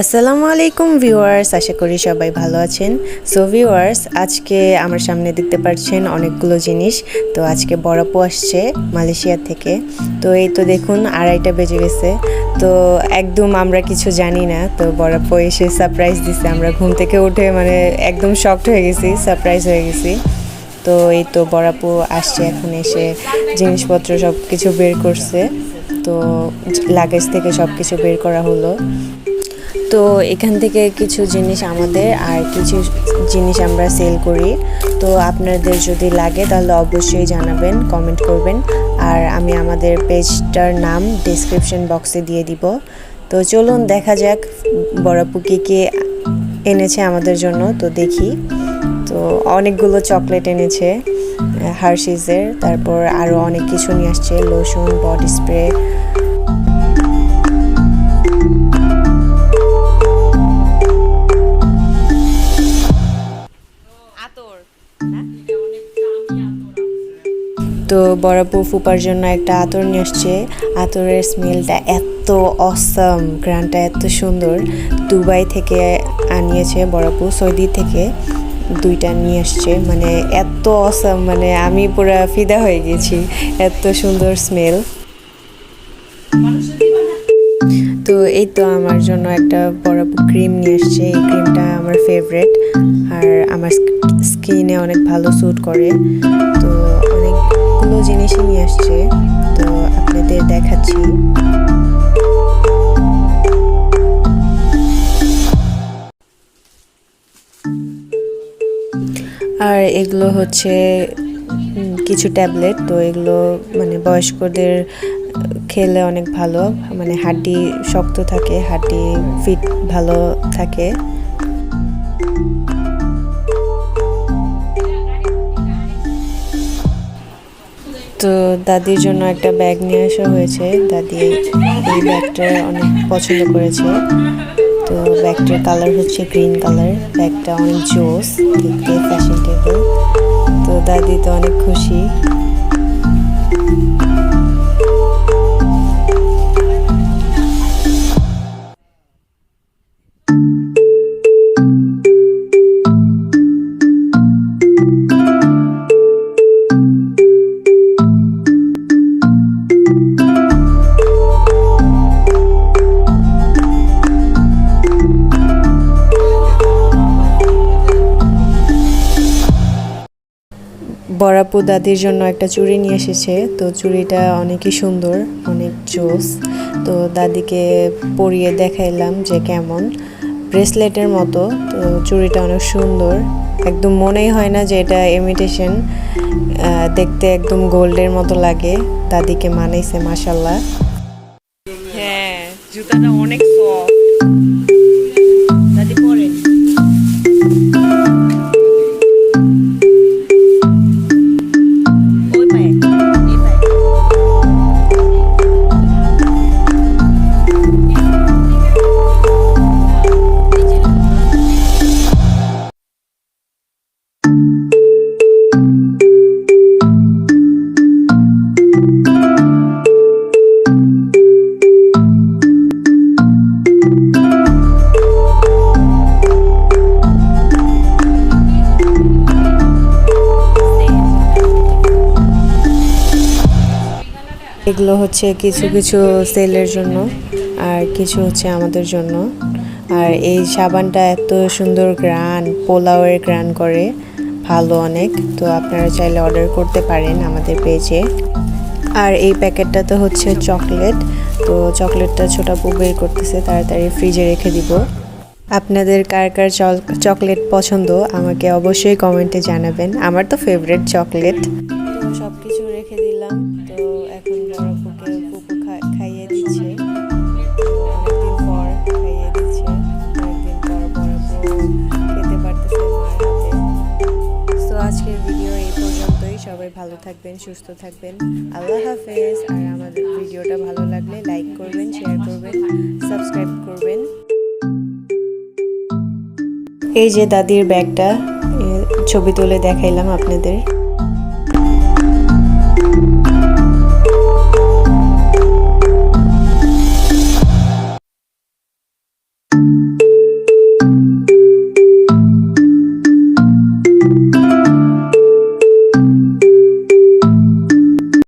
আসসালামু আলাইকুম ভিউয়ার্স। আশা করি সবাই ভালো আছেন। সো, ভিউয়ার্স, আজকে আমার সামনে দেখতে পাচ্ছেন অনেকগুলো জিনিস। তো আজকে বড়াপু আসছে মালয়েশিয়া থেকে। তো এই তো দেখুন, আড়াইটা বেজে গেছে। তো একদম আমরা কিছু জানি না। তো বড়াপু এসে সারপ্রাইজ দিছে। আমরা ঘুম থেকে উঠে মানে একদম শকড হয়ে গেছি, সারপ্রাইজ হয়ে গেছি। তো এই তো বড়াপু আসছে এখন এসে। জিনিসপত্র সব কিছু বের করছে। তো লাগেজ থেকে সব কিছু বের করা হলো। তো এখান থেকে কিছু জিনিস আমাদের আর কিছু জিনিস আমরা সেল করি। তো আপনাদের যদি লাগে তাহলে অবশ্যই জানাবেন কমেন্ট করবেন। আর আমি আমাদের পেজটার নাম ডিসক্রিপশন বক্সে দিয়ে দিব। তো চলুন দেখা যাক, বড়াপু কে কে এনেছে আমাদের জন্য। তো দেখি। তো অনেকগুলো চকলেট এনেছে হার্শিজের তারপর আরও অনেক কিছু নিয়ে আসছে লোশন বডি স্প্রে তো বড়াপু ফুপার জন্য একটা আতর নিয়ে আসছে। আতরের স্মেলটা এত অসম গ্রানটা এত সুন্দর। দুবাই থেকে আনিয়েছে বড়াপু সৌদি থেকে দুইটা নিয়ে আসছে। মানে এত অসম মানে আমি পুরো ফিদা হয়ে গেছি। এত সুন্দর স্মেল তো এই তো আমার জন্য একটা বড়াপু ক্রিম নিয়ে আসছে। এই ক্রিমটা আমার ফেভারেট আর আমার স্কিনে অনেক ভালো স্যুট করে। তো অনেকগুলো জিনিসই নিয়ে আসছে। তো আপনাদের দেখাচ্ছি। আর এগুলো হচ্ছে কিছু ট্যাবলেট। তো এগুলো মানে বয়স্কদের খেলে অনেক ভালো। মানে হাড্ডি শক্ত থাকে, হাড্ডি ফিট ভালো থাকে। তো দাদির জন্য একটা ব্যাগ নিয়ে আসা হয়েছে। দাদি এই ব্যাগটা অনেক পছন্দ করেছে। তো ব্যাগটার কালার হচ্ছে গ্রিন কালার ব্যাগটা অনেক জোস দেখতে ফ্যাশন টেবল তো দাদি তো অনেক খুশি। বড়াপু দাদির জন্য একটা চুড়ি নিয়ে এসেছে। তো চুড়িটা অনেকই সুন্দর, অনেক জোস। তো দাদিকে পরিয়ে দেখাইলাম যে কেমন ব্রেসলেটের মতো। তো চুড়িটা অনেক সুন্দর। একদম মনেই হয় না যে এটা ইমিটেশন দেখতে একদম গোল্ডের মতো লাগে। দাদিকে মানাইছে মাসাল্লাহ হ্যাঁ জুতাটা অনেক সফট এগুলো হচ্ছে কিছু কিছু সেলের জন্য আর কিছু হচ্ছে আমাদের জন্য। আর এই সাবানটা এত সুন্দর গ্রান পোলাওয়ের গ্রান করে, ভালো অনেক। তো আপনারা চাইলে অর্ডার করতে পারেন আমাদের পেজে আর এই প্যাকেটটা তো হচ্ছে চকলেট তো চকলেটটা ছোটা বের করতেছে, তাড়াতাড়ি ফ্রিজে রেখে দিব। আপনাদের কার কার চকলেট পছন্দ, আমাকে অবশ্যই কমেন্টে জানাবেন। আমার তো ফেভারিট চকলেট থাকবেন, সুস্থ থাকবেন। আল্লাহ হাফেজ। আর আমাদের ভিডিওটা ভালো লাগলে লাইক করবেন, শেয়ার করবেন, সাবস্ক্রাইব করবেন। এই যে দাদির ব্যাগটা ছবি তুলে দেখাইলাম আপনাদের।